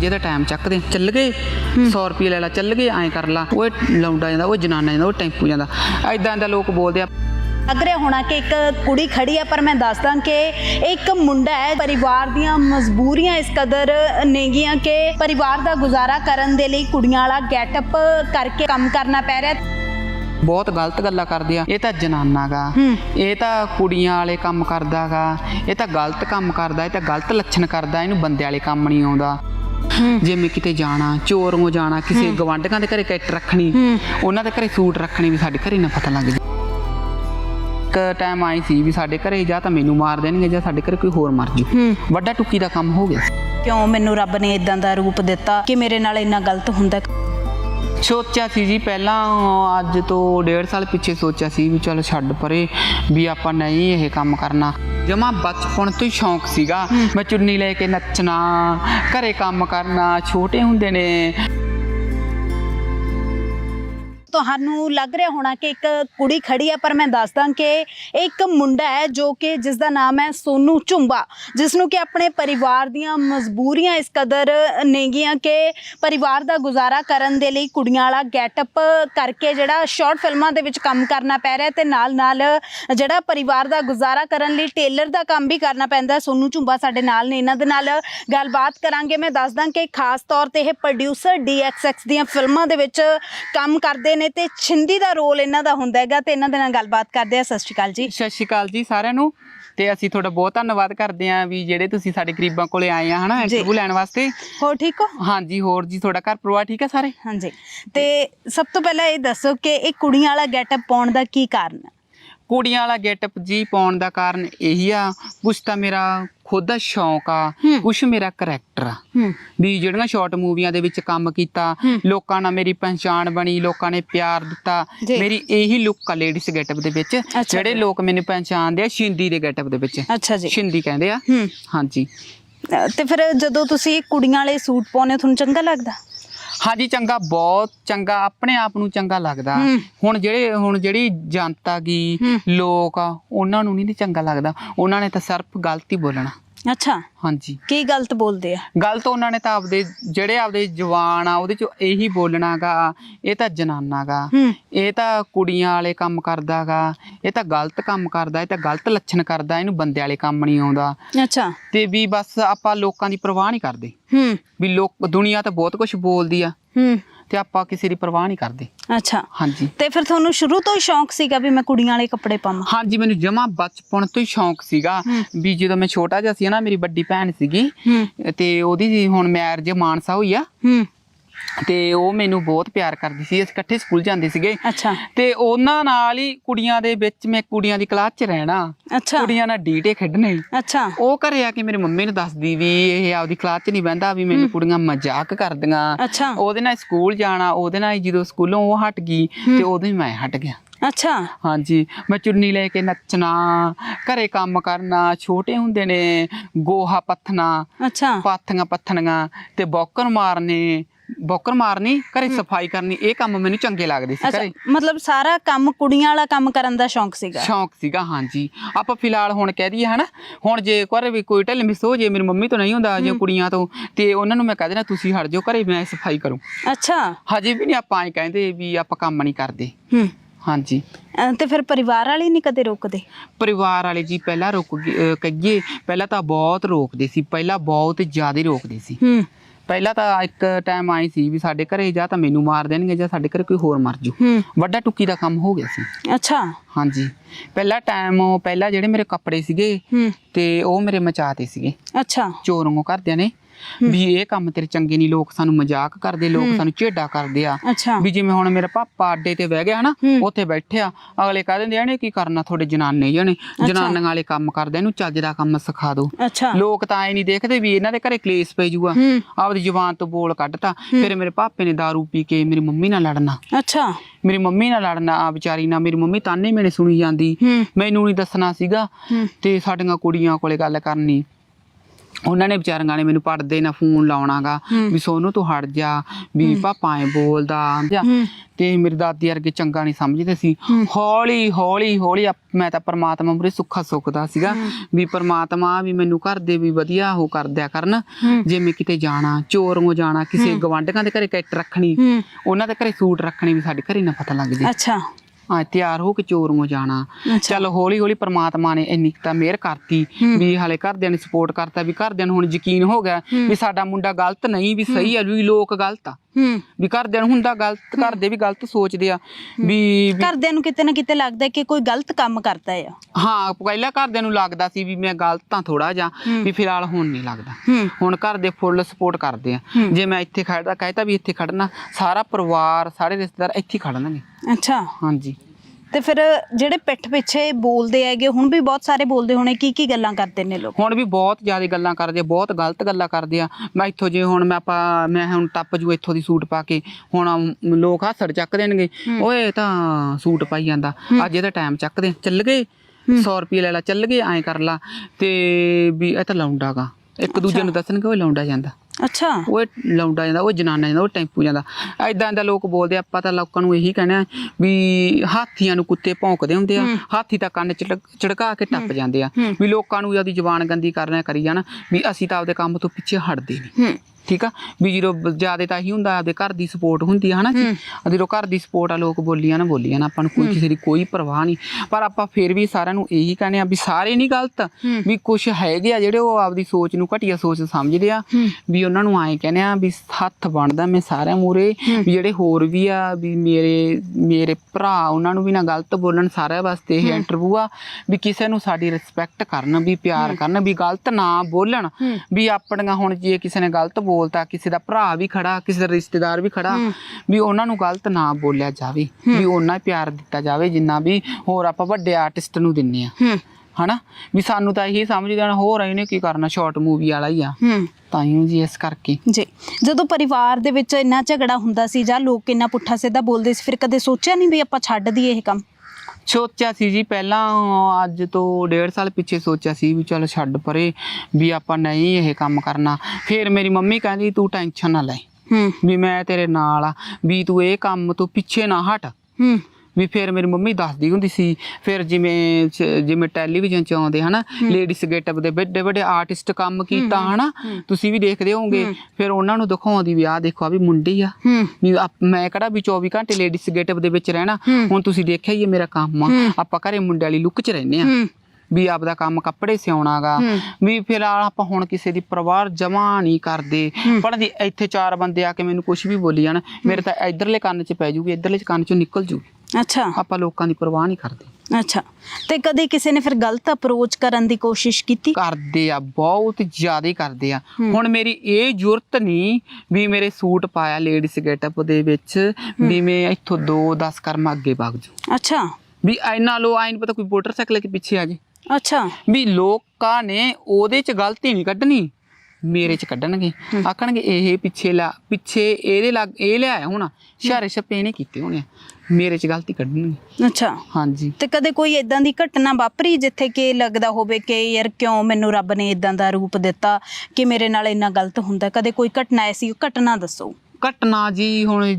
ਜਿਹਦਾ ਟਾਈਮ ਚੱਕਦੇ ਚੱਲ ਗਏ 100 ਰੁਪਏ ਲੈ ਲਾ ਚੱਲ ਗਏ ਐਂ ਕਰ ਲਾ। ਉਹ ਲੌਂਡਾ ਜਾਂਦਾ ਉਹ ਜਨਾਨਾ ਜਾਂਦਾ ਉਹ ਟੈਂਪੂ ਜਾਂਦਾ। ਐਦਾਂ ਦਾ ਲੋਕ ਬੋਲਦੇ ਆ। ਲੱਗ ਰਿਹਾ ਹੋਣਾ ਕਿ ਇੱਕ ਕੁੜੀ ਖੜੀ ਹੈ ਪਰ ਮੈਂ ਦੱਸਦਾ ਕਿ ਇੱਕ ਮੁੰਡਾ ਹੈ ਪਰਿਵਾਰ ਦੀਆਂ ਮਜਬੂਰੀਆਂ ਇਸ ਕਦਰ ਨੇਗੀਆਂ ਕਿ ਪਰਿਵਾਰ ਦਾ ਗੁਜ਼ਾਰਾ ਕਰਨ ਦੇ ਲਈ ਕੁੜੀਆਂ ਵਾਲਾ ਗੈਟਅਪ ਕਰਕੇ ਕੰਮ ਕਰਨਾ ਪੈ ਰਿਹਾ। ਬਹੁਤ ਗਲਤ ਗੱਲਾਂ ਕਰਦੇ ਆ। ਇਹ ਤਾਂ ਜਨਾਨਾ ਗਾ। ਹੂੰ। ਇਹ ਤਾਂ ਕੁੜੀਆਂ ਵਾਲੇ ਕੰਮ ਕਰਦਾਗਾ ਇਹ ਤਾਂ ਗਲਤ ਕੰਮ ਕਰਦਾ ਇਹ ਤਾਂ ਗਲਤ ਲੱਛਣ ਕਰਦਾ ਇਹਨੂੰ ਬੰਦੇ ਵਾਲੇ ਕੰਮ ਨਹੀਂ ਆਉਂਦਾ। ਜਿਵੇਂ ਕਿਤੇ ਜਾਣਾ ਚੋਰੋਂ ਜਾਣਾ ਕਿਸੇ ਗਵਾਂਢੀਆਂ ਦੇ ਘਰੇ ਕਿੱਟ ਰੱਖਣੀ ਉਹਨਾਂ ਦੇ ਘਰੇ ਸੂਟ ਰੱਖਣੀ ਵੀ ਸਾਡੇ ਘਰੇ ਨਾ ਪਤਾ ਲੱਗ ਜੇ। ਇੱਕ ਟਾਈਮ ਆਈ ਸੀ ਵੀ ਸਾਡੇ ਘਰੇ ਜਾਂ ਤਾਂ ਮੈਨੂੰ ਮਾਰ ਦੇਣਗੇ ਜਾਂ ਸਾਡੇ ਘਰੇ ਕੋਈ ਹੋਰ ਮਰ ਜੂ। ਵੱਡਾ ਟੁੱਕੀ ਦਾ ਕੰਮ ਹੋ ਗਿਆ। ਕਿਉਂ ਮੈਨੂੰ ਰੱਬ ਨੇ ਇਦਾਂ ਦਾ ਰੂਪ ਦਿੱਤਾ ਕਿ ਮੇਰੇ ਨਾਲ ਇੰਨਾ ਗਲਤ ਹੁੰਦਾ? ਸੋਚਿਆ ਸੀ ਜੀ ਪਹਿਲਾਂ ਅੱਜ ਤੋਂ ਡੇਢ ਸਾਲ ਪਿੱਛੇ ਸੋਚਿਆ ਸੀ ਵੀ ਚਲ ਛੱਡ ਪਰੇ ਵੀ ਆਪਾਂ ਨਹੀਂ ਇਹ ਕੰਮ ਕਰਨਾ। ਜਮਾ ਬਚਪਨ ਤੋਂ ਹੀ ਸ਼ੌਂਕ ਸੀਗਾ। ਮੈਂ ਚੁੰਨੀ ਲੈ ਕੇ ਨੱਚਣਾ ਘਰੇ ਕੰਮ ਕਰਨਾ ਛੋਟੇ ਹੁੰਦੇ ਨੇ। ਤੁਹਾਨੂੰ ਲੱਗ ਰਿਹਾ ਹੋਣਾ ਕਿ ਇੱਕ ਕੁੜੀ ਖੜੀ ਹੈ, ਪਰ ਮੈਂ ਦੱਸਦਾ ਕਿ ਇੱਕ ਮੁੰਡਾ ਹੈ ਜੋ ਕਿ ਜਿਸ ਦਾ ਨਾਮ ਹੈ ਸੋਨੂ ਝੁੰਬਾ ਜਿਸ ਨੂੰ ਕਿ ਆਪਣੇ ਪਰਿਵਾਰ ਦੀਆਂ ਮਜਬੂਰੀਆਂ ਇਸ ਕਦਰ ਨੇਗੀਆਂ ਕਿ ਪਰਿਵਾਰ ਦਾ ਗੁਜ਼ਾਰਾ ਕਰਨ ਦੇ ਲਈ ਕੁੜੀਆਂ ਵਾਲਾ ਗੈਟਅਪ ਕਰਕੇ ਜਿਹੜਾ ਸ਼ਾਰਟ ਫਿਲਮਾਂ ਦੇ ਵਿੱਚ ਕੰਮ ਕਰਨਾ ਪੈ ਰਿਹਾ ਤੇ ਨਾਲ ਨਾਲ ਜਿਹੜਾ ਪਰਿਵਾਰ ਦਾ ਗੁਜ਼ਾਰਾ ਕਰਨ ਲਈ ਟੇਲਰ ਦਾ ਕੰਮ ਵੀ ਕਰਨਾ ਪੈਂਦਾ ਹੈ। ਸੋਨੂ ਝੁੰਬਾ ਸਾਡੇ ਨਾਲ ਨੇ, ਇਹਨਾਂ ਦੇ ਨਾਲ ਗੱਲਬਾਤ ਕਰਾਂਗੇ ਮੈਂ ਦੱਸਦਾ ਕਿ ਖਾਸ ਤੌਰ ਤੇ ਇਹ ਪ੍ਰੋਡਿਊਸਰ DXX ਦੀਆਂ ਫਿਲਮਾਂ ਦੇ ਵਿੱਚ ਕੰਮ ਕਰਦੇ ਨੇ ਤੇ ਛਿੰਦੀ ਦਾ ਰੋਲ ਇਹਨਾਂ ਦਾ ਹੁੰਦਾ ਹੈਗਾ ਤੇ ਇਹਨਾਂ ਦੇ ਨਾਲ ਗੱਲਬਾਤ ਕਰਦੇ ਆ ਸਤਿ ਸ਼੍ਰੀ ਅਕਾਲ ਜੀ। ਸਤਿ ਸ਼੍ਰੀ ਅਕਾਲ ਜੀ ਸਾਰਿਆਂ ਨੂੰ। ਤੇ ਅਸੀਂ ਤੁਹਾਡਾ ਬਹੁਤ ਧੰਨਵਾਦ ਕਰਦੇ ਆਂ ਵੀ ਜਿਹੜੇ ਤੁਸੀਂ ਸਾਡੇ ਗਰੀਬਾਂ ਕੋਲੇ ਆਏ ਆ ਹਨਾ। ਇੰਟਰਵਿਊ ਲੈਣ ਵਾਸਤੇ। ਹੋਰ ਠੀਕ ਹੋ? ਹਾਂਜੀ ਹੋਰ ਜੀ ਤੁਹਾਡਾ ਘਰ ਪਰਿਵਾਰ ਠੀਕ ਹੈ ਸਾਰੇ? ਹਾਂਜੀ। ਤੇ ਸਭ ਤੋਂ ਪਹਿਲਾਂ ਇਹ ਦੱਸੋ ਕਿ ਇਹ ਕੁੜੀਆਂ ਵਾਲਾ ਗੈਟਅਪ ਪਾਉਣ ਦਾ ਕੀ ਕਾਰਨ ਹੈ? ਕੁੜੀਆਂ ਵਾਲਾ ਗੈਟਅਪ ਜੀ ਪਾਉਣ ਦਾ ਕਾਰਨ ਇਹੀ ਆ ਕੁਛ ਤਾਂ ਮੇਰਾ ਖੁਦ ਦਾ ਸ਼ੌਂਕ ਆ। ਕੁਛ ਮੇਰਾ ਕਰੈਕਟਰ ਆ। ਵੀ ਜਿਹੜੀਆਂ ਸ਼ਾਰਟ ਮੂਵੀਆਂ ਦੇ ਵਿੱਚ ਕੰਮ ਕੀਤਾ ਲੋਕਾਂ ਨਾਲ ਮੇਰੀ ਪਛਾਣ ਬਣੀ ਲੋਕਾਂ ਨੇ ਪਿਆਰ ਦਿੱਤਾ। ਮੇਰੀ ਇਹੀ ਲੁੱਕ ਆ ਲੇਡੀਜ਼ ਗੈਟਅਪ ਦੇ ਵਿੱਚ ਜਿਹੜੇ। ਲੋਕ ਮੈਨੂੰ ਪਛਾਣਦੇ ਆ ਸ਼ਿੰਦੀ ਦੇ ਗੈਟਅਪ ਦੇ ਵਿੱਚ। ਅੱਛਾ ਜੀ। ਸ਼ਿੰਦੀ ਕਹਿੰਦੇ ਆ। ਹਾਂਜੀ। ਤੇ ਫਿਰ ਜਦੋਂ ਤੁਸੀਂ ਕੁੜੀਆਂ ਵਾਲੇ ਸੂਟ ਪਾਉਨੇ ਤੁਹਾਨੂੰ ਚੰਗਾ ਲੱਗਦਾ? ਹਾਂਜੀ ਚੰਗਾ ਬਹੁਤ ਚੰਗਾ ਆਪਣੇ ਆਪ ਨੂੰ ਚੰਗਾ ਲੱਗਦਾ। ਹੁਣ ਜਿਹੜੇ ਹੁਣ ਜਿਹੜੀ ਜਨਤਾ ਗੀ ਹੂੰ। ਲੋਕ ਆ ਉਹਨਾਂ ਨੂੰ ਨਹੀਂ ਚੰਗਾ ਲੱਗਦਾ ਉਹਨਾਂ ਨੇ ਤਾਂ ਸਿਰਫ ਗਲਤੀ ਬੋਲਣਾ ਅੱਛਾ। ਹਾਂਜੀ। ਕੀ ਗਲਤ ਬੋਲਦੇ ਆ? ਗਲਤ ਉਹਨਾਂ ਨੇ ਤਾਂ ਆਪਦੇ ਜਿਹੜੇ ਆਪਦੇ ਜਵਾਨ ਆ ਉਹਦੇ ਚ ਇਹੀ ਬੋਲਣਾਗਾ ਇਹ ਤਾਂ ਜਨਾਨਾਗਾ। ਹੂੰ। ਇਹ ਤਾਂ ਕੁੜੀਆਂ ਵਾਲੇ ਕੰਮ ਕਰਦਾਗਾ ਇਹ ਤਾਂ ਗਲਤ ਕੰਮ ਕਰਦਾ ਇਹ ਤਾਂ ਗਲਤ ਲੱਛਣ ਕਰਦਾ ਇਹਨੂੰ ਬੰਦੇ ਵਾਲੇ ਕੰਮ ਨਹੀਂ ਆਉਂਦਾ। ਅੱਛਾ। ਤੇ ਵੀ ਬਸ ਆਪਾਂ ਲੋਕਾਂ ਦੀ ਪਰਵਾਹ ਨਹੀਂ ਕਰਦੇ। ਹੂੰ। ਵੀ ਲੋਕ ਦੁਨੀਆ ਤਾਂ ਬਹੁਤ ਕੁਝ ਬੋਲਦੀ ਆ। ਹੂੰ। ਤੇ ਆਪਾਂ ਕਿਸੇ ਦੀ ਪਰਵਾਹ ਨਹੀਂ ਕਰਦੇ। ਅੱਛਾ। ਹਾਂਜੀ। ਤੇ ਫਿਰ ਤੁਹਾਨੂੰ ਸ਼ੁਰੂ ਤੋਂ ਹੀ ਸ਼ੌਂਕ ਸੀਗਾ ਵੀ ਮੈਂ ਕੁੜੀਆਂ ਵਾਲੇ ਕੱਪੜੇ ਪਾਵਾਂ? ਹਾਂਜੀ ਮੈਨੂੰ ਜਮਾ ਬਚਪਨ ਤੋਂ ਹੀ ਸ਼ੌਂਕ ਸੀਗਾ। ਵੀ ਜਦੋਂ ਮੈਂ ਛੋਟਾ ਜਿਹਾ ਸੀ ਨਾ ਮੇਰੀ ਵੱਡੀ ਭੈਣ ਸੀਗੀ ਤੇ ਉਹਦੀ ਹੁਣ ਮੈਰਿਜ ਮਾਨਸਾ ਹੋਈ ਆ। ਹੂੰ। ਤੇ ਉਹ ਮੈਨੂੰ ਬਹੁਤ ਪਿਆਰ ਕਰਦੀ ਸੀ। ਅਸੀਂ ਇਕੱਠੇ ਸਕੂਲ ਜਾਂਦੇ ਸੀਗੇ। ਅੱਛਾ। ਤੇ ਉਹਨਾਂ ਨਾਲ ਹੀ ਕੁੜੀਆਂ ਦੇ ਵਿੱਚ ਮੈਂ ਕੁੜੀਆਂ ਦੀ ਕਲਾਸ 'ਚ ਰਹਿਣਾ। ਅੱਛਾ। ਕੁੜੀਆਂ ਨਾਲ ਡੀਟੇ ਖੇਡਣੇ। ਅੱਛਾ। ਉਹ ਘਰੇ ਆ ਕੇ ਮੇਰੀ ਮੰਮੀ ਨੂੰ ਦੱਸਦੀ ਵੀ ਇਹ ਆਪਦੀ ਕਲਾਸ 'ਚ ਨਹੀਂ ਬਹਿੰਦਾ ਵੀ ਮੈਨੂੰ ਕੁੜੀਆਂ ਮਜ਼ਾਕ ਕਰਦੀਆਂ। ਅੱਛਾ। ਉਹਦੇ ਨਾਲ ਸਕੂਲ ਜਾਣਾ ਉਹਦੇ ਨਾਲ ਜਦੋਂ ਸਕੂਲੋਂ ਉਹ ਹਟ ਗਈ ਤੇ ਉਦੋਂ ਹੀ ਮੈਂ ਹਟ ਗਿਆ। ਅੱਛਾ। ਹਾਂਜੀ। ਮੈਂ ਚੁੰਨੀ ਲੈ ਕੇ ਨੱਚਣਾ ਘਰੇ ਕੰਮ ਕਰਨਾ ਛੋਟੇ ਹੁੰਦੇ ਨੇ ਗੋਹਾ ਪੱਥਣਾ ਅੱਛਾ। ਪਾਥੀਆਂ ਪੱਥਣੀਆਂ ਤੇ ਬੌਕਰ ਮਾਰਨੇ। ਬੌਕਰ ਮਾਰਨੀ ਘਰੇ ਸਫ਼ਾਈ ਕਰਨੀ ਇਹ ਕੰਮ ਮੈਨੂੰ ਚੰਗੇ ਲੱਗਦੇ ਸੀ ਅੱਛਾ ਘਰੇ। ਮਤਲਬ ਸਾਰਾ ਕੰਮ ਕੁੜੀਆਂ ਵਾਲਾ ਕੰਮ ਕਰਨ ਦਾ ਸ਼ੌਂਕ ਸੀਗਾ? ਸ਼ੌਂਕ ਸੀਗਾ ਹਾਂਜੀ। ਆਪਾਂ ਫਿਲਹਾਲ ਹੁਣ ਕਹਿ ਦਈਏ ਹਨਾ ਹੁਣ ਜੇ ਘਰੇ ਵੀ ਕੋਈ ਢਿੱਲ ਮਿਸ ਹੋ ਜੇ ਮੇਰੀ ਮੰਮੀ ਤੋਂ ਨਹੀਂ ਹੁੰਦਾ ਜੇ ਕੁੜੀਆਂ ਤੋਂ ਤੇ ਉਹਨਾਂ ਨੂੰ ਮੈਂ ਕਹਿ ਦੇਣਾ ਤੁਸੀਂ ਹਟ ਜਾਓ ਘਰੇ ਮੈਂ ਸਫ਼ਾਈ ਕਰੂੰ। ਅੱਛਾ। ਹਜੇ ਵੀ ਨਹੀਂ ਆਪਾਂ ਐ ਕਹਿੰਦੇ ਵੀ ਆਪਾਂ ਕੰਮ ਨਹੀਂ ਕਰਦੇ। ਹੂੰ। ਹਾਂਜੀ। ਤੇ ਫਿਰ ਪਰਿਵਾਰ ਵਾਲੇ ਨਹੀਂ ਕਦੇ ਰੋਕਦੇ? ਪਰਿਵਾਰ ਵਾਲੇ ਜੀ ਪਹਿਲਾਂ ਰੁਕ ਗਏ- ਅਹ ਕਹੀਏ ਪਹਿਲਾਂ ਤਾਂ ਬਹੁਤ ਰੋਕਦੇ ਸੀ ਪਹਿਲਾਂ ਬਹੁਤ ਜ਼ਿਆਦਾ ਰੋਕਦੇ ਸੀ। ਹੂੰ। ਪਹਿਲਾਂ ਤਾਂ ਇੱਕ ਟਾਈਮ ਆਈ ਸੀ ਵੀ ਸਾਡੇ ਘਰੇ ਜਾਂ ਤਾਂ ਮੈਨੂੰ ਮਾਰ ਦੇਣਗੇ ਜਾਂ ਸਾਡੇ ਘਰੇ ਕੋਈ ਹੋਰ ਮਰ ਜੂ। ਹੂੰ। ਵੱਡਾ ਟੁੱਕੀ ਦਾ ਕੰਮ ਹੋ ਗਿਆ ਸੀ। ਅੱਛਾ। ਹਾਂਜੀ। ਪਹਿਲਾ ਟਾਈਮ ਪਹਿਲਾਂ ਜਿਹੜੇ ਮੇਰੇ ਕੱਪੜੇ ਸੀਗੇ ਹੂੰ। ਤੇ ਉਹ ਮੇਰੇ ਮਚਾਤੇ ਸੀਗੇ। ਅੱਛਾ। ਚੋਰੋਂ ਘਰਦਿਆਂ ਨੇ ਵੀ ਇਹ ਕੰਮ ਤੇਰੇ ਚੰਗੇ ਨਹੀਂ ਲੋਕ ਸਾਨੂੰ ਮਜ਼ਾਕ ਕਰਦੇ ਲੋਕ ਸਾਨੂੰ ਝੇਡਾ ਕਰਦੇ ਆ। ਵੀ ਜਿਵੇਂ ਹੁਣ ਮੇਰਾ ਪਾਪਾ ਅੱਡੇ ਤੇ ਬਹਿ ਗਿਆ ਹਨਾ। ਉੱਥੇ ਬੈਠਿਆ ਅਗਲੇ ਕਹਿ ਦਿੰਦੇ ਆ ਕੀ ਕਰਨਾ ਤੁਹਾਡੇ ਜਨਾਨੇ ਜਣੇ? ਜਨਾਨੀਆਂ ਵਾਲੇ ਕੰਮ ਕਰਦੇ ਇਹਨੂੰ ਚੱਜ ਦਾ ਕੰਮ ਸਿਖਾ ਦਿਓ ਅੱਛਾ। ਲੋਕ ਤਾਂ ਐ ਨਹੀਂ ਦੇਖਦੇ ਵੀ ਇਹਨਾਂ ਦੇ ਘਰੇ ਕਲੇਸ਼ ਪੈ ਜੂਗਾ। ਆਪਦੀ ਜ਼ੁਬਾਨ ਤੋਂ ਬੋਲ ਕੱਢਤਾ ਫਿਰ ਮੇਰੇ ਪਾਪੇ ਨੇ दारू ਪੀ ਕੇ ਮੇਰੀ ਮੰਮੀ ਨਾਲ ਲੜਨਾ। ਅੱਛਾ। ਮੇਰੀ ਮੰਮੀ ਨਾਲ ਲੜਨਾ ਆ ਵਿਚਾਰੀ ਨਾਲ ਮੇਰੀ ਮੰਮੀ ਤਾਨੇ ਮੈਨੇ ਸੁਣੀ ਜਾਂਦੀ। ਮੈਨੂੰ ਨਹੀਂ ਦੱਸਣਾ ਸੀਗਾ ਤੇ ਸਾਡੀਆਂ ਕੁੜੀਆਂ ਕੋਲੇ ਗੱਲ ਕਰਨੀ। ਉਹਨਾਂ ਨੇ ਵਿਚਾਰੀਆਂ ਨੇ ਮੈਨੂੰ ਪੜਦੇ ਨਾ ਫੋਨ ਲਾਉਣਾਗਾ। ਵੀ ਸੋਨੂੰ ਤੂੰ ਹਟ ਜਾ ਵੀ ਪਾਪਾ ਐ ਬੋਲਦਾ ਤੇ ਮੇਰੀ ਦਾਦੀ ਵਰਗੇ ਚੰਗਾ ਨਹੀਂ ਸਮਝਦੇ ਸੀ। ਹੌਲੀ ਹੌਲੀ ਹੌਲੀ ਮੈਂ ਤਾਂ ਪਰਮਾਤਮਾ ਮੁਰੇ ਸੁੱਖਾ ਸੁੱਖਦਾ ਸੀਗਾ। ਵੀ ਪਰਮਾਤਮਾ ਵੀ ਮੈਨੂੰ ਘਰ ਦੇ ਵੀ ਵਧੀਆ ਉਹ ਕਰ ਦਿਆ ਕਰਨ ਜੇ ਮੈਂ ਕਿਤੇ ਜਾਣਾ ਚੋਰੋਂ ਜਾਣਾ ਕਿਸੇ ਹੂੰ। ਗਵਾਂਢੀਆਂ ਦੇ ਘਰੇ ਕਿੱਟ ਰੱਖਣੀ ਉਹਨਾਂ ਦੇ ਘਰੇ ਸੂਟ ਰੱਖਣੀ ਵੀ ਸਾਡੇ ਘਰੇ ਨਾ ਪਤਾ ਲੱਗ ਜੇ ਅੱਛਾ ਹਾਂ ਤਿਆਰ ਹੋ ਕੇ ਚੋਰੋਂ ਜਾਣਾ ਅੱਛਾ ਚੱਲ ਹੌਲੀ ਹੌਲੀ ਪ੍ਰਮਾਤਮਾ ਨੇ ਇੰਨੀ ਕੁ ਤਾਂ ਮਿਹਰ ਕਰਤੀ ਹੂੰ। ਵੀ ਹਾਲੇ ਘਰਦਿਆਂ ਨੇ ਸਪੋਰਟ ਕਰਤਾ ਵੀ ਘਰਦਿਆਂ ਨੂੰ ਹੁਣ ਯਕੀਨ ਹੋ ਗਿਆ ਹੂੰ। ਵੀ ਸਾਡਾ ਮੁੰਡਾ ਗਲਤ ਨਹੀਂ ਵੀ ਸਹੀ ਆ ਵੀ ਲੋਕ ਗਲਤ ਆ ਹੂੰ। ਵੀ ਘਰਦਿਆਂ ਨੂੰ ਹੁੰਦਾ ਗਲਤ ਘਰਦੇ ਵੀ ਗਲਤ ਸੋਚਦੇ ਆ ਵੀ ਘਰਦਿਆਂ ਨੂੰ ਕਿਤੇ ਨਾ ਕਿਤੇ ਲੱਗਦਾ ਹੈ ਕਿ ਕੋਈ ਗਲਤ ਕੰਮ ਕਰਦਾ ਹੈ ਹਾਂ ਪਹਿਲਾਂ ਘਰਦਿਆਂ ਨੂੰ ਲੱਗਦਾ ਸੀ ਵੀ ਮੈਂ ਗਲਤ ਆ ਥੋੜਾ ਹੂੰ। ਵੀ ਫਿਲਹਾਲ ਹੁਣ ਨਹੀਂ ਲੱਗਦਾ। ਹੁਣ ਘਰ ਦੇ ਫੁੱਲ ਸਪੋਰਟ ਕਰਦੇ ਆ। ਜੇ ਮੈਂ ਇੱਥੇ ਖੜਦਾ ਕਹਿਤਾ ਵੀ ਇੱਥੇ ਖੜਨਾ ਸਾਰਾ ਪਰਿਵਾਰ ਸਾਰੇ ਰਿਸ਼ਤੇਦਾਰ ਇੱਥੇ ਖੜਨਗੇ ਅੱਛਾ। ਹਾਂਜੀ। ਤੇ ਫਿਰ ਜਿਹੜੇ ਪਿੱਠ ਪਿੱਛੇ ਬੋਲਦੇ ਹੈਗੇ ਹੁਣ ਵੀ ਬਹੁਤ ਸਾਰੇ ਬੋਲਦੇ ਹੋਣੇ ਕੀ ਕੀ ਗੱਲਾਂ ਕਰਦੇ ਨੇ ਲੋਕ? ਹੁਣ ਵੀ ਬਹੁਤ ਜ਼ਿਆਦਾ ਗੱਲਾਂ ਕਰਦੇ ਆ ਬਹੁਤ ਗਲਤ ਗੱਲਾਂ ਕਰਦੇ ਆ। ਮੈਂ ਇੱਥੋਂ ਜੇ ਹੁਣ ਮੈਂ ਆਪਾਂ ਮੈਂ ਹੁਣ ਟੱਪ ਜੂ ਇੱਥੋਂ ਦੀ ਸੂਟ ਪਾ ਕੇ ਹੁਣ ਲੋਕ ਹੱਸੜ ਚੱਕ ਦੇਣਗੇ। ਓਏ ਤਾਂ ਸੂਟ ਪਾਈ ਜਾਂਦਾ। ਅੱਜ ਇਹਦਾ ਟਾਈਮ ਚੱਕਦੇ ਚੱਲ ਗਏ। ਹੂੰ। 100 ਰੁਪਏ ਲੈ ਲਾ ਚੱਲ ਗਏ ਐਂ ਕਰ ਲਾ। ਤੇ ਵੀ ਇਹ ਤਾਂ ਲੌਂਡਾਗਾ ਇੱਕ ਦੂਜੇ ਨੂੰ ਦੱਸਣਗੇ ਓਏ ਲੌਂਡਾ ਜਾਂਦਾ। ਅੱਛਾ। ਉਹ ਲੌਂਡਾ ਜਾਂਦਾ ਉਹ ਜਨਾਨਾ ਜਾਂਦਾ ਉਹ ਟੈਂਪੂ ਜਾਂਦਾ। ਐਦਾਂ ਦਾ ਲੋਕ ਬੋਲਦੇ ਆ, ਆਪਾਂ ਤਾਂ ਲੋਕਾਂ ਨੂੰ ਇਹੀ ਕਹਿਣਾ ਵੀ ਹਾਥੀਆਂ ਨੂੰ ਕੁੱਤੇ ਭੌਂਕਦੇ ਹੁੰਦੇ ਆ। ਹਾਥੀ ਤਾਂ ਕੰਨ ਚ ਝੜਕਾ ਕੇ ਟੱਪ ਜਾਂਦੇ ਆ। ਵੀ ਲੋਕਾਂ ਨੂੰ ਉਹਦੀ ਜ਼ੁਬਾਨ ਗੰਦੀ ਕਰਨਾ ਕਰੀ ਜਾਣ ਵੀ ਅਸੀਂ ਤਾਂ ਆਪਦੇ ਕੰਮ ਤੋਂ ਪਿੱਛੇ ਹਟਦੇ ਨਹੀਂ ਹੂੰ। ਠੀਕ ਆ ਵੀ ਜਦੋਂ ਜ਼ਿਆਦਾ ਤਾਂ ਹੀ ਹੁੰਦਾ ਆਪਦੇ ਘਰ ਦੀ ਸਪੋਰਟ ਹੁੰਦੀ ਆ ਹਨਾ ਜੀ। ਜਦੋਂ ਘਰ ਦੀ ਸਪੋਰਟ ਆ ਲੋਕ ਬੋਲੀਆਂ ਨਾ ਬੋਲੀਆਂ ਨਾ ਆਪਾਂ ਨੂੰ ਕੋਈ ਕਿਸੇ ਦੀ ਕੋਈ ਪਰਵਾਹ ਨਹੀਂ ਪਰ ਆਪਾਂ ਫਿਰ ਵੀ ਸਾਰਿਆਂ ਨੂੰ ਇਹੀ ਕਹਿੰਦੇ ਆ ਵੀ ਸਾਰੇ ਨਹੀਂ ਗਲਤ। ਵੀ ਕੁਝ ਹੈਗੇ ਆ ਜਿਹੜੇ ਉਹ ਆਪਦੀ ਸੋਚ ਨੂੰ ਘਟੀਆ ਸੋਚ ਸਮਝਦੇ ਆ। ਵੀ ਉਹਨਾਂ ਨੂੰ ਐਂ ਕਹਿੰਦੇ ਆ ਵੀ ਹੱਥ ਬਣਦਾ ਮੈਂ ਸਾਰਿਆਂ ਮੂਰੇ। ਵੀ ਜਿਹੜੇ ਹੋਰ ਵੀ ਆ ਵੀ ਮੇਰੇ ਮੇਰੇ ਭਰਾ ਉਹਨਾਂ ਨੂੰ ਵੀ ਨਾ ਗਲਤ ਬੋਲਣ ਸਾਰਿਆਂ ਵਾਸਤੇ ਇਹ ਇੰਟਰਵਿਊ ਆ ਵੀ ਕਿਸੇ ਨੂੰ ਸਾਡੀ ਰਿਸਪੈਕਟ ਕਰਨ ਵੀ ਪਿਆਰ ਕਰਨ ਵੀ ਗਲਤ ਨਾ ਬੋਲਣ। ਵੀ ਆਪਣੀਆਂ ਹੁਣ ਜੇ ਕਿਸੇ ਨੇ ਗਲਤ ਬੋਲਤਾ ਕਿਸੇ ਦਾ ਭਰਾ ਵੀ ਖੜਾ ਕਿਸੇ ਦਾ ਰਿਸ਼ਤੇਦਾਰ ਵੀ ਖੜਾ। ਵੀ ਉਹਨਾਂ ਨੂੰ ਗਲਤ ਨਾ ਬੋਲਿਆ ਜਾਵੇ ਵੀ ਉਹਨਾਂ ਪਿਆਰ ਦਿੱਤਾ ਜਾਵੇ ਜਿੰਨਾ ਵੀ ਹੋਰ ਆਪਾਂ ਵੱਡੇ ਆਰਟਿਸਟ ਨੂੰ ਦਿੰਨੇ ਆ। ਹਨਾ? ਵੀ ਸਾਨੂੰ ਤਾਂ ਇਹੀ ਸਮਝਦੇ ਹਨ ਹੋਰ ਇਹਨੇ ਕੀ ਕਰਨਾ ਸ਼ਾਰਟ ਮੂਵੀ ਵਾਲਾ ਹੀ ਆ। ਤਾਂ ਹੀ ਜੀ ਇਸ ਕਰਕੇ। ਜੀ। ਜਦੋਂ ਪਰਿਵਾਰ ਦੇ ਵਿੱਚ ਇੰਨਾ ਝਗੜਾ ਹੁੰਦਾ ਸੀ ਜਾਂ ਲੋਕ ਇੰਨਾ ਪੁੱਠਾ ਸਿੱਧਾ ਬੋਲਦੇ ਸੀ ਫਿਰ ਕਦੇ ਸੋਚਿਆ ਨਹੀਂ ਵੀ ਆਪਾਂ ਛੱਡ ਦਈਏ ਇਹ ਕੰਮ? ਸੋਚਿਆ ਸੀ ਜੀ ਪਹਿਲਾਂ ਅੱਜ ਤੋਂ ਡੇਢ ਸਾਲ ਪਿੱਛੇ ਸੋਚਿਆ ਸੀ ਵੀ ਚਲ ਛੱਡ ਪਰੇ ਵੀ ਆਪਾਂ ਨਹੀਂ ਇਹ ਕੰਮ ਕਰਨਾ। ਫਿਰ ਮੇਰੀ ਮੰਮੀ ਕਹਿੰਦੀ ਤੂੰ ਟੈਨਸ਼ਨ ਨਾ ਲੈ। ਹੂੰ। ਵੀ ਮੈਂ ਤੇਰੇ ਨਾਲ ਆ ਵੀ ਤੂੰ ਇਹ ਕੰਮ ਤੋਂ ਪਿੱਛੇ ਨਾ ਹਟ। ਹੂੰ। ਵੀ ਫਿਰ ਮੇਰੀ ਮੰਮੀ ਦੱਸਦੀ ਹੁੰਦੀ ਸੀ ਫਿਰ ਜਿਵੇਂ ਜਿਵੇਂ ਟੈਲੀਵਿਜ਼ਨ ਚ ਆਉਂਦੇ ਹਨਾ ਲੇਡੀਜ਼ ਗੇਟਅਪ ਦੇ ਵੱਡੇ ਵੱਡੇ ਆਰਟਿਸਟ ਕੰਮ ਕੀਤਾ ਹਨਾ ਤੁਸੀਂ ਵੀ ਦੇਖਦੇ ਹੋਵੋਗੇ ਫਿਰ ਉਹਨਾਂ ਨੂੰ ਦਿਖਾਉਂਦੀ ਵੀ ਆਹ ਦੇਖੋ ਆ ਵੀ ਮੁੰਡੀ ਆ। ਵੀ ਮੈਂ ਕਿਹੜਾ ਵੀ 24 ਘੰਟੇ ਲੇਡੀਜ਼ ਗੇਟਅਪ ਦੇ ਵਿੱਚ ਰਹਿਣਾ। ਹੁਣ ਤੁਸੀਂ ਦੇਖਿਆ ਹੀ ਇਹ ਮੇਰਾ ਕੰਮ ਆ। ਆਪਾਂ ਘਰੇ ਮੁੰਡੇ ਵਾਲੀ ਲੁੱਕ 'ਚ ਰਹਿੰਦੇ ਆ। ਵੀ ਆਪਦਾ ਕੰਮ ਕੱਪੜੇ ਸਿਉਣਾਗਾ। ਵੀ ਫਿਲਹਾਲ ਆਪਾਂ ਹੁਣ ਕਿਸੇ ਦੀ ਪਰਿਵਾਰ ਜਮਾ ਨਹੀਂ ਕਰਦੇ। ਪਰ ਜੀ ਇੱਥੇ ਚਾਰ ਬੰਦੇ ਆ ਕੇ ਮੈਨੂੰ ਕੁਝ ਵੀ ਬੋਲੀ ਜਾਣ ਮੇਰੇ ਤਾਂ ਇਧਰਲੇ ਕੰਨ 'ਚ ਪੈ ਜੂਗੀ ਇਧਰਲੇ ਕੰਨ 'ਚੋਂ ਨਿਕਲ ਜੂਗੀ। ਅੱਛਾ। ਆਪਾਂ ਲੋਕਾਂ ਦੀ ਪਰਵਾਹ ਨਹੀਂ ਕਰਦੇ। ਅੱਛਾ। ਤੇ ਕਦੇ ਕਿਸੇ ਨੇ ਫਿਰ ਗਲਤ ਅਪਰੋਚ ਕਰਨ ਦੀ ਕੋਸ਼ਿਸ਼ ਕੀਤੀ? ਕਰਦੇ ਆ ਬਹੁਤ ਜ਼ਿਆਦਾ ਕਰਦੇ ਆ। ਹੁਣ ਮੇਰੀ ਇਹ ਜ਼ਰੂਰਤ ਨਹੀਂ ਵੀ ਮੇਰੇ ਸੂਟ ਪਾਇਆ ਲੇਡੀਜ਼ ਗੇਟਅਪ ਦੇ ਵਿੱਚ ਵੀ ਮੈਂ ਇੱਥੋਂ 2 10 ਕਰਮ ਅੱਗੇ ਵਗ ਜੂ ਅੱਛਾ। ਵੀ ਇੰਨਾ ਲੋ ਆਈ ਨਹੀਂ ਪਤਾ ਕੋਈ ਮੋਟਰਸਾਈਕਲ ਕੇ ਪਿੱਛੇ ਆ ਜੇ। ਅੱਛਾ। ਵੀ ਲੋਕਾਂ ਨੇ ਉਹਦੇ ਚ ਗਲਤੀ ਨਹੀਂ ਕੱਢਣੀ। ਮੇਰੇ ਚ ਕੱਢਣਗੇ। ਆਖਣਗੇ ਇਹ ਪਿੱਛੇ ਲਾ ਪਿੱਛੇ ਇਹਦੇ ਲੱਗ ਇਹ ਲਿਆਇਆ ਹੋਣਾ। ਸ਼ਾਰੇ ਛੱਪੇ ਨੇ ਕੀਤੇ ਹੋਣੇ। ਮੇਰੇ ਚ ਗਲਤੀ ਕੱਢਣਗੇ। ਅੱਛਾ। ਹਾਂਜੀ। ਤੇ ਕਦੇ ਕੋਈ ਇਦਾਂ ਦੀ ਘਟਨਾ ਵਾਪਰੀ ਜਿੱਥੇ ਕਿ ਲੱਗਦਾ ਹੋਵੇ ਕਿ ਯਾਰ ਕਿਉਂ ਮੈਨੂੰ ਰੱਬ ਨੇ ਇਦਾਂ ਦਾ ਰੂਪ ਦਿੱਤਾ ਕਿ ਮੇਰੇ ਨਾਲ ਇੰਨਾ ਗਲਤ ਹੁੰਦਾ? ਕਦੇ ਕੋਈ ਘਟਨਾ ਐਸੀ ਘਟਨਾ ਦੱਸੋ। ਘਟਨਾ ਜੀ ਹੁਣ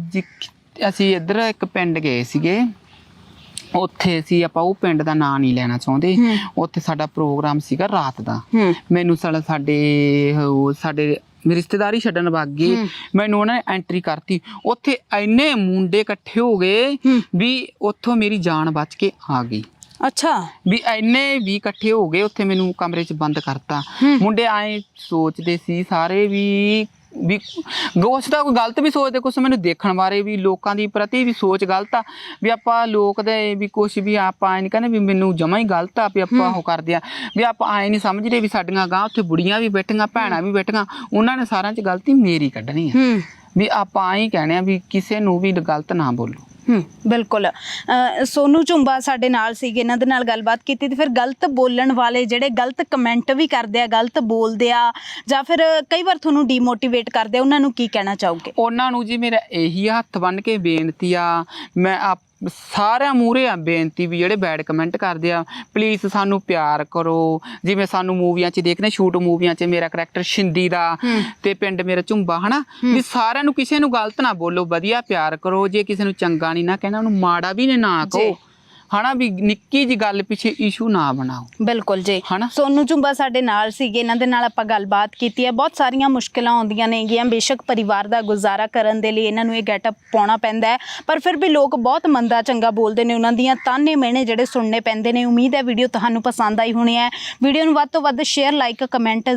ਅਸੀਂ ਇੱਧਰ ਇੱਕ ਪਿੰਡ ਗਏ ਸੀਗੇ। ਉੱਥੇ ਅਸੀਂ ਆਪਾਂ ਉਹ ਪਿੰਡ ਦਾ ਨਾਂ ਨਹੀਂ ਲੈਣਾ ਚਾਹੁੰਦੇ। ਉੱਥੇ ਸਾਡਾ ਪ੍ਰੋਗਰਾਮ ਸੀਗਾ ਰਾਤ ਦਾ ਮੈਨੂੰ ਸਾਲਾ ਸਾਡੇ ਉਹ ਸਾਡੇ ਰਿਸ਼ਤੇਦਾਰੀ ਛੱਡਣ ਵਗ ਗਏ। ਮੈਨੂੰ ਉਹਨਾਂ ਨੇ ਐਂਟਰੀ ਕਰਤੀ ਉੱਥੇ ਐਨੇ ਮੁੰਡੇ ਇਕੱਠੇ ਹੋ ਗਏ। ਵੀ ਉੱਥੋਂ ਮੇਰੀ ਜਾਨ ਬਚ ਕੇ ਆ ਗਈ ਅੱਛਾ ਵੀ ਐਨੇ ਵੀ ਇਕੱਠੇ ਹੋ ਗਏ ਉੱਥੇ ਮੈਨੂੰ ਕਮਰੇ 'ਚ ਬੰਦ ਕਰਤਾ। ਮੁੰਡੇ ਆਏ ਸੋਚਦੇ ਸੀ ਸਾਰੇ ਵੀ ਵੀ ਗੋਸ਼ ਦਾ ਕੋਈ ਗਲਤ ਵੀ ਸੋਚਦੇ ਕੁਛ ਮੈਨੂੰ ਦੇਖਣ ਬਾਰੇ ਵੀ ਲੋਕਾਂ ਦੀ ਪ੍ਰਤੀ ਵੀ ਸੋਚ ਗਲਤ ਆ ਵੀ ਆਪਾਂ ਲੋਕ ਦੇ ਵੀ ਕੁਛ ਵੀ ਆਪਾਂ ਐ ਨਹੀਂ ਕਹਿੰਦੇ ਵੀ ਮੈਨੂੰ ਜਮਾ ਹੀ ਗਲਤ ਆ ਵੀ ਆਪਾਂ ਉਹ ਕਰਦੇ ਆ। ਵੀ ਆਪਾਂ ਐ ਨਹੀਂ ਸਮਝਦੇ ਵੀ ਸਾਡੀਆਂ ਗਾਂ ਉੱਥੇ ਬੁੜੀਆਂ ਵੀ ਬੈਠੀਆਂ ਭੈਣਾਂ ਵੀ ਬੈਠੀਆਂ ਉਹਨਾਂ ਨੇ ਸਾਰਿਆਂ 'ਚ ਗਲਤੀ ਮੇਰੀ ਕੱਢਣੀ ਆ। ਵੀ ਆਪਾਂ ਐਂ ਕਹਿਣੇ ਆ ਵੀ ਕਿਸੇ ਨੂੰ ਵੀ ਗਲਤ ਨਾ ਬੋਲੋ। ਹੂੰ ਬਿਲਕੁਲ। ਅ, ਸੋਨੂ ਝੁੰਬਾ ਸਾਡੇ ਨਾਲ ਸੀਗੇ ਇਹਨਾਂ ਦੇ ਨਾਲ ਗੱਲਬਾਤ ਕੀਤੀ ਤੇ ਫਿਰ ਗਲਤ ਬੋਲਣ ਵਾਲੇ ਜਿਹੜੇ ਗਲਤ ਕਮੈਂਟ ਵੀ ਕਰਦੇ ਆ ਗਲਤ ਬੋਲਦੇ ਆ ਜਾਂ ਫਿਰ ਕਈ ਵਾਰ ਤੁਹਾਨੂੰ ਡੀਮੋਟੀਵੇਟ ਕਰਦੇ ਆ ਉਹਨਾਂ ਨੂੰ ਕੀ ਕਹਿਣਾ ਚਾਹੋਗੇ? ਉਹਨਾਂ ਨੂੰ ਜੀ ਮੇਰਾ ਇਹੀ ਹੱਥ ਬੰਨ ਕੇ ਬੇਨਤੀ ਆ ਮੈਂ ਆਪ ਸਾਰਿਆਂ ਮੂਰੇ ਆ ਬੇਨਤੀ ਵੀ ਜਿਹੜੇ ਬੈਡ ਕਮੈਂਟ ਕਰਦੇ ਆ ਪਲੀਜ਼ ਸਾਨੂੰ ਪਿਆਰ ਕਰੋ। ਜਿਵੇਂ ਸਾਨੂੰ ਮੂਵੀਆਂ 'ਚ ਦੇਖਨੇ ਸ਼ੂਟ ਮੂਵੀਆਂ 'ਚ ਮੇਰਾ ਕਰੈਕਟਰ ਸ਼ਿੰਦੀ ਦਾ ਤੇ ਪਿੰਡ ਮੇਰਾ ਝੁੰਬਾ ਹਨਾ? ਵੀ ਸਾਰਿਆਂ ਨੂੰ ਕਿਸੇ ਨੂੰ ਗਲਤ ਨਾ ਬੋਲੋ ਵਧੀਆ ਪਿਆਰ ਕਰੋ। ਜੇ ਕਿਸੇ ਨੂੰ ਚੰਗਾ ਨਹੀਂ ਨਾ ਕਹਿਣਾ ਉਹਨੂੰ ਮਾੜਾ ਵੀ ਨਾ ਕਹੋ। ਹਨਾ ਵੀ ਨਿੱਕੀ ਜੀ ਗੱਲ ਪਿੱਛੇ ਇਸ਼ੂ ਨਾ ਬਣਾਓ। ਬਿਲਕੁਲ ਜੀ? ਸੋਨੂ ਝੁੰਬਾ ਸਾਡੇ ਨਾਲ ਸੀਗੇ ਇਹਨਾਂ ਦੇ ਨਾਲ ਆਪਾਂ ਗੱਲਬਾਤ ਕੀਤੀ ਹੈ। ਬਹੁਤ ਸਾਰੀਆਂ ਮੁਸ਼ਕਲਾਂ ਆਉਂਦੀਆਂ ਨੇਗੀਆਂ ਬੇਸ਼ੱਕ ਪਰਿਵਾਰ ਦਾ ਗੁਜ਼ਾਰਾ ਕਰਨ ਦੇ ਲਈ ਇਹਨਾਂ ਨੂੰ ਇਹ ਗੈਟਅਪ ਪਾਉਣਾ ਪੈਂਦਾ ਹੈ। ਪਰ ਫਿਰ ਵੀ ਲੋਕ ਬਹੁਤ ਮੰਦਾ ਚੰਗਾ ਬੋਲਦੇ ਨੇ ਉਹਨਾਂ ਦੀਆਂ ਤਾਨੇ ਮਿਹਣੇ ਜਿਹੜੇ ਸੁਣਨੇ ਪੈਂਦੇ ਨੇ। ਉਮੀਦ ਹੈ ਵੀਡੀਓ ਤੁਹਾਨੂੰ ਪਸੰਦ ਆਈ ਹੋਣੀ ਹੈ। ਵੀਡੀਓ ਨੂੰ ਵੱਧ ਤੋਂ ਵੱਧ ਸ਼ੇਅਰ ਲਾਈਕ ਕਮੈਂਟ